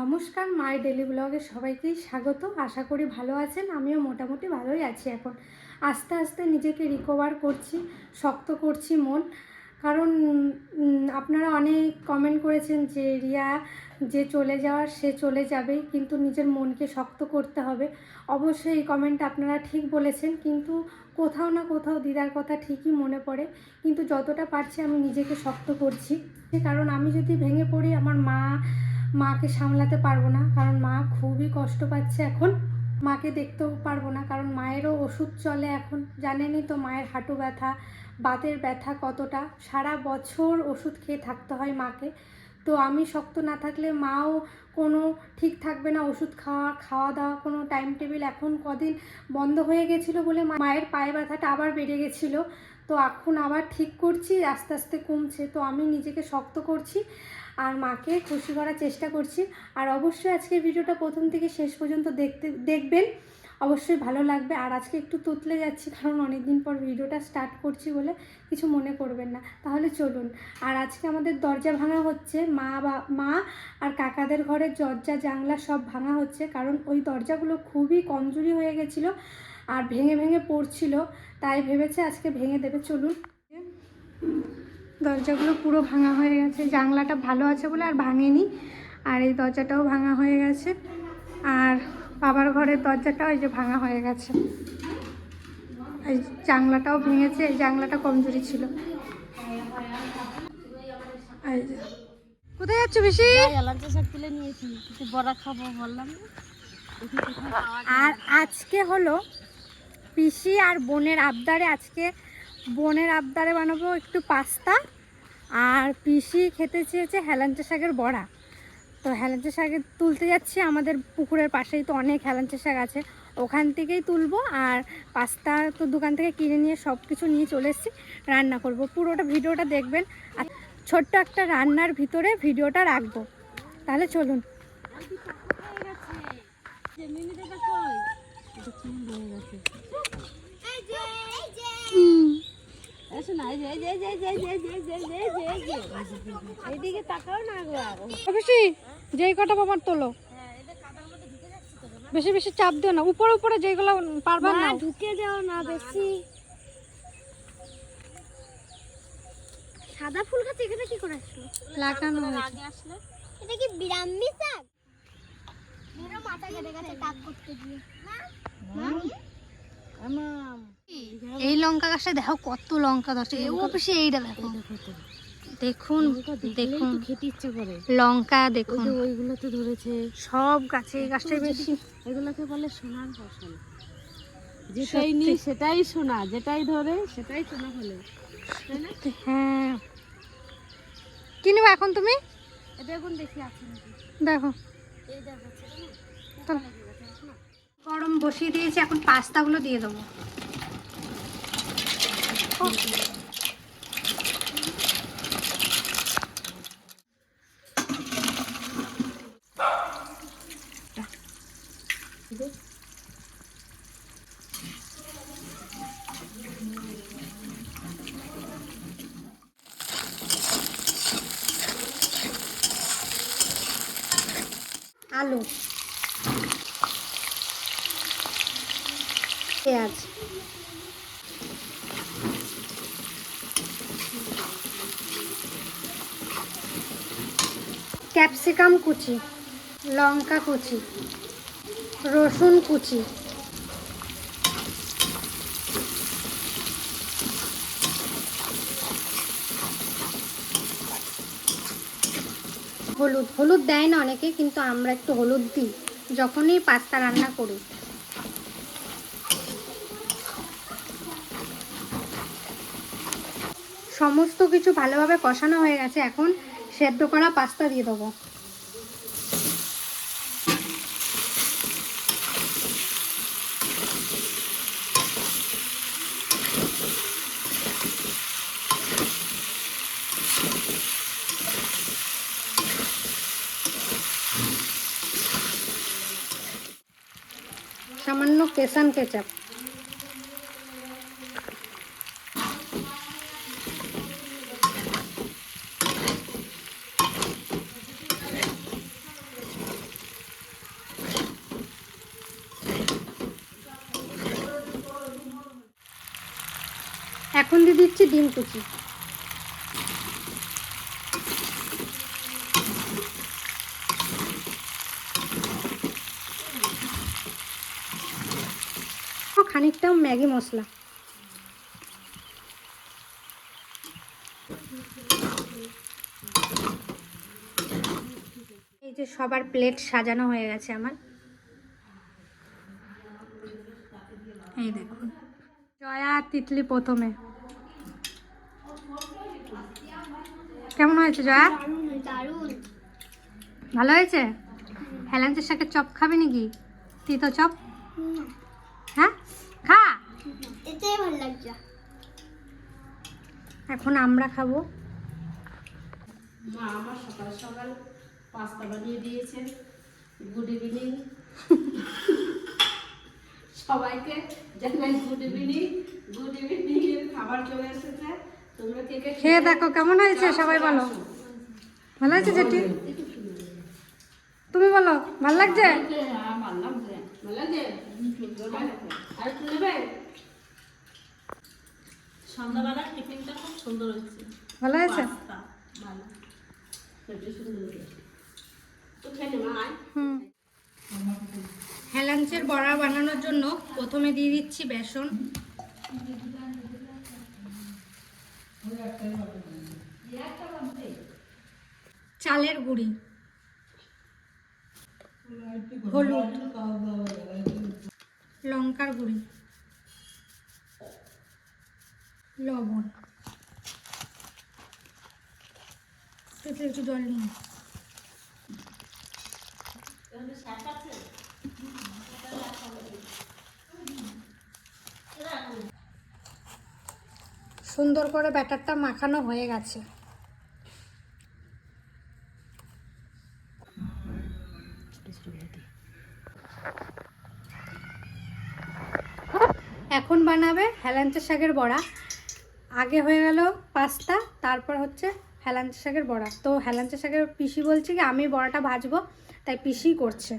নমস্কার মাই ডেলি ব্লগে সবাইকেই স্বাগত। আশা করি ভালো আছেন, আমিও মোটামুটি ভালোই আছি এখন। আস্তে আস্তে নিজেকে রিকভার করছি, শক্ত করছি মন। কারণ আপনারা অনেক কমেন্ট করেছেন যে, রিয়া যে চলে যাওয়ার সে চলে যাবেই, কিন্তু নিজের মনকে শক্ত করতে হবে। অবশ্যই এই কমেন্ট আপনারা ঠিক বলেছেন, কিন্তু কোথাও না কোথাও দিদার কথা ঠিকই মনে পড়ে। কিন্তু যতটা পারছি আমি নিজেকে শক্ত করছি। কারণ আমি যদি ভেঙে পড়ি, আমার মা, মাকে সামলাতে পারব না। কারণ মা খুবই কষ্ট পাচ্ছে এখন। মাকে দেখতেও পারব না, কারণ মায়েরও ওষুধ চলে এখন। জানেনই তো মায়ের হাঁটু ব্যথা। বাতের ব্যথা কতটা? সারা বছর ওষুধ খেয়ে থাকতে হয় মাকে। তো আমি শক্ত না থাকলে মাও কোনো ঠিক থাকবে না ওষুধ খাওয়া খাওয়া দাওয়া কোনো টাইম টেবিল এখন কদিন বন্ধ হয়ে গেছিল বলে মায়ের পায়ে ব্যথাটা আবার বেড়ে গেছিল। তো এখন আবার ঠিক করছি, আস্তে আস্তে কমছে। তো আমি নিজেকে শক্ত করছি আর মাকে খুশি করার চেষ্টা করছি। আর অবশ্যই আজকের ভিডিওটা প্রথম থেকে শেষ পর্যন্ত দেখতে দেখবেন। অবশ্যই ভালো লাগবে। আর আজকে একটু তুতলে যাচ্ছি, কারণ অনেক দিন পর ভিডিওটা স্টার্ট করছি বলে কিছু মনে করবেন না। তাহলে চলুন। আর আজকে আমাদের দরজা ভাঙা হচ্ছে, মা বা, মা আর কাকাদের ঘরের দরজা, জানলা সব ভাঙা হচ্ছে, কারণ ওই দরজাগুলো খুবই কমজোরি হয়ে গেছিল আর ভেঙে ভেঙে পড়ছিল, তাই ভেবেছে আজকে ভেঙে দেবে। চলুন। দরজাগুলো পুরো ভাঙা হয়ে গেছে, জানলাটা ভালো আছে বলে আর ভাঙেনি, আর এই দরজাটাও ভাঙা হয়ে গেছে। আর বাবার ঘরের দরজাটা ওই যে ভাঙা হয়ে গেছে। এই জানলাটাও ভেঙেছে এই জানলাটা কমজোরি ছিল। এই যে। কোথায় যাচ্ছ বেশি শাক তুলে নিয়েছি। কিছু বড়া খাব বললাম। আর আজকে হলো পিসি আর বোনের আবদারে। আজকে বোনের আবদারে বানাবো একটু পাস্তা। আর পিসি খেতে চেয়েছে হেলাঞ্চা শাকের বড়া। তো হেলাঞ্চা শাকের তুলতে যাচ্ছি। আমাদের পুকুরের পাশেই তো অনেক হেলাঞ্চা শাক আছে। ওখান থেকেই তুলবো আর পাস্তা তো দোকান থেকে কিনে নিয়ে সব কিছু নিয়ে চলে এসেছি। রান্না করব। পুরোটা ভিডিওটা দেখবেন। আর ছোট্ট একটা রান্নার ভিতরে ভিডিওটা রাখব। তাহলে চলুন। হয়ে যেই কটা বাবার তোলো। বেশি বেশি চাপ দিও না উপরে উপরে যেগুলো পারবা না ঢুকে যাও না বেশি সাদা ফুল গাছ এখানে কি করে আসলো? লাগানো আগে আসলে? এটা কি বিরাম্বি শাক পুরো মাথা কেটে গেছে কাজ করতে গিয়ে। এই লঙ্কা গাছটা দেখো কত লঙ্কা ধরছে। এই এইটা দেখো। দেখুন দেখুন। খেতে ইচ্ছে করে। লঙ্কা দেখুন। ওইগুলো তো ধরেছে। সব গাছে এই গাছটাই বেশি। এগুলোকে বলে সোনার ফসল। যেটাই নি সেটাই সোনা। যেটাই ধরে সেটাই সোনা হলে। হ্যাঁ। কি নেব এখন তুমি? এখন দেখি আছে দেখো। এই দেখো। গরম বসিয়ে দিয়েছি এখন পাস্তাগুলো দিয়ে দেবো। ও, আলু পেঁয়াজ ক্যাপসিকাম কুচি, লঙ্কা কুচি, রসুন কুচি। হলুদ হলুদ দেয় না অনেকে, কিন্তু আমরা একটু হলুদ দিই, যখনই পাস্তা রান্না করি। সমস্ত কিছু ভালোভাবে কষানো হয়ে গেছে এখন। সেদ্ধ করা পাস্তা দিয়ে দেবো। সামান্য কেসান কেচাপ এখন দিয়ে দিচ্ছি ডিম কুচি। খানিকটা ম্যাগি মশলা। এই যে সবার প্লেট সাজানো হয়ে গেছে আমার। এই দেখুন। জয়া তিতলি প্রথমে। কেমন হয়েছে জয়া? ভালো হয়েছে? হেলেন্সের সাথে চপ খাবে নাকি? তিতো চপ? হ্যাঁ? খা। এটাই ভালো লাগছে। এখন আমরা খাব। মা আমার সকাল সকাল পাস্তা বানিয়ে দিয়েছেন গুড ইভিনিং সবাইকে জানাই গুড ইভিনিং গুড ইভিনিং খাবার চলে এসেছে। খেয়ে দেখো কেমন হয়েছে? সবাই বলো। ভালো হয়েছে জেঠি? তুমি বলো ভালো লাগছে? হ্যাঁ ভালো লাগে আর একটু নেবে সন্ধ্যাবেলার টিফিনটা খুব সুন্দর হচ্ছে ভালো হয়েছে হেলাঞ্চের বড়া বানানোর জন্য প্রথমে দিয়ে দিচ্ছি বেসন। চালের গুঁড়ি। হলুদ। লঙ্কার গুঁড়ি। লবণ। একটু একটু জল নিয়ে সুন্দর করে ব্যাটারটা মাখানো হয়ে গেছে। এখন বানাবে হেলাঞ্চা শাকের বড়া। আগে হয়ে গেল পাস্তা, তারপর হচ্ছে হেলাঞ্চা শাকের বড়া। তো হেলাঞ্চা শাকের পিসি বলছে কি, আমি বড়াটা ভাজবো, তাই পিসি করছে।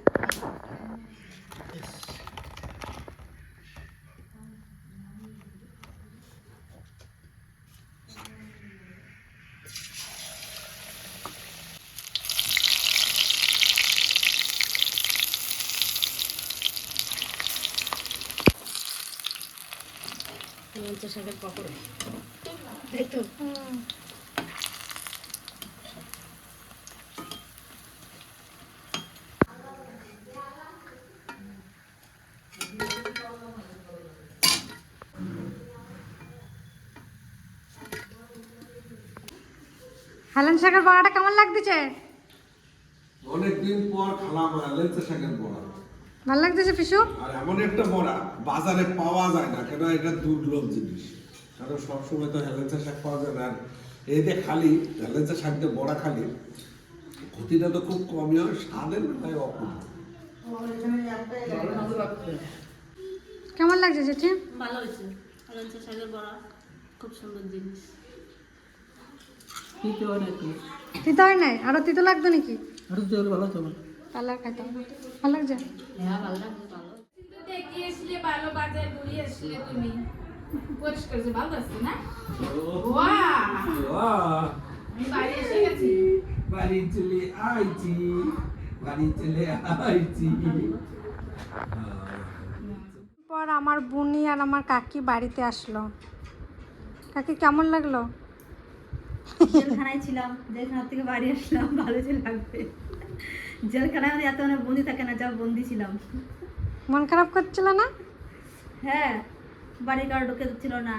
লঞ্চা শাকের পকোড়া এই তো? হেলান শাকের বড়াটা কেমন লাগতেছে? অনেকদিন পর খালাম লেন্সে শাকের বড়া। ভালো লাগতেছে পিসু? আর এমন একটা বড়া বাজারে পাওয়া যায় না কেন এটা দুর্লভ জিনিস। কারণ সবসময় তো হেলেন্সা শাক পাওয়া যায় না। আর এই যে খালি হেলেন্সা শাক দিয়ে বড়া খালি ক্ষতিটা তো খুব কমই হয় স্বাদের বেলায় অপূর্ব। কেমন লাগছে জেঠি? ভালো হয়েছে। লঞ্চা শাকের বড়া খুব সুন্দর জিনিস। তিতো হয় নাই আরও তিতো লাগতো নাকি? আরও তেল ভালো তো আর খাইতে হবে। ভালো লাগছে হ্যাঁ ভালো লাগছে ভালো বাজার ঘুরিয়ে আসলে তুমি। পরিষ্কার যে ভালো আছে না? আমি বাড়ি এসে গেছি। বাড়ি চলে আইছি। বাড়ি চলে আইছি। পর আমার বুনি আর আমার কাকি বাড়িতে আসলো। কাকি কেমন লাগল? জেলখানায় ছিলাম জেলখানা থেকে বাড়ি আসলাম ভালো যে লাগবে। জেলখানায় মানে এত মানে বন্দি থাকে না যা বন্দি ছিলাম। মন খারাপ করছিল না? হ্যাঁ বাড়ির কারও ঢুকে ছিল না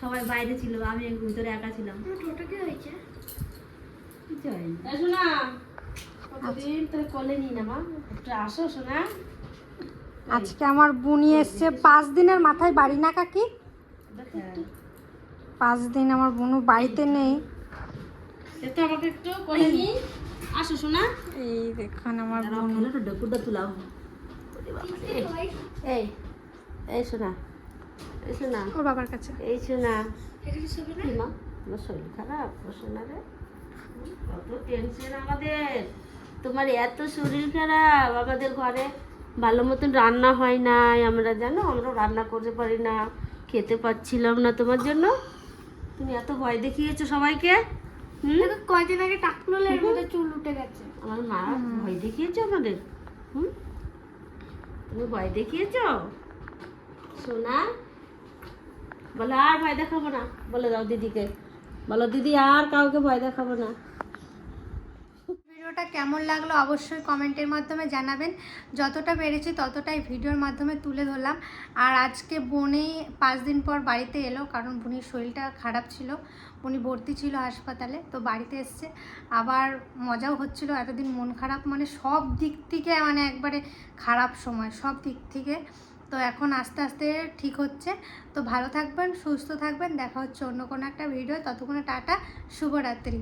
সবাই বাইরে ছিল আমি এক ভিতরে একা ছিলাম। ওটা কি হয়েছে? হয়নি শোনা কতদিন তোর কোলে নি না মা একটু আসো শোনা। আজকে আমার বুনি এসছে পাঁচ দিনের মাথায় বাড়ি না কাকি। পাঁচ দিন আমার বুনু বাড়িতে নেই। একটু আমাকে একটু কোলে নি। আসো শোনা এই দেখুন আমার বুনু। তুলাও। এই এই শোনা এই শোনা ওর বাবার কাছে। এই শোনা মা? শরীর খারাপ? শোনা রে। কত টেনশন আমাদের। তোমার এত শরীর খারাপ। আমাদের ঘরে ভালো মতন রান্না হয় নাই। আমরা জানো আমরা রান্না করতে পারি না। খেতে পাচ্ছিলাম না তোমার জন্য। তুমি এত ভয় দেখিয়েছো সবাইকে? কয়দিন আগে টাকলোলের মধ্যে চুল উঠে গেছে। আমার মা ভয় দেখিয়েছো আমাদের। হুম? তুমি ভয় দেখিয়েছো? সোনা? বলো আর ভয় দেখাবো না। বলে দাও দিদিকে। বলো দিদি আর কাউকে ভয় দেখাবো না। ভিডিওটা কেমন লাগল অবশ্যই কমেন্টের মাধ্যমে জানাবেন। যতটা পেরেছি ততটাই ভিডিওর মাধ্যমে তুলে ধরলাম। আর আজকে বোনে পাঁচ দিন পর বাড়িতে এলো, কারণ বোনের শরীরটা খারাপ ছিল। উনি ভর্তি ছিল হাসপাতালে, তো বাড়িতে এসছে। আবার মজাও হচ্ছিল, এতদিন মন খারাপ মানে সব দিক থেকে মানে একবারে খারাপ সময়, সব দিক থেকে। তো এখন আস্তে আস্তে ঠিক হচ্ছে। তো ভালো থাকবেন, সুস্থ থাকবেন, দেখা হচ্ছে অন্য কোনো একটা ভিডিও ততক্ষণে টাটা, শুভরাত্রি।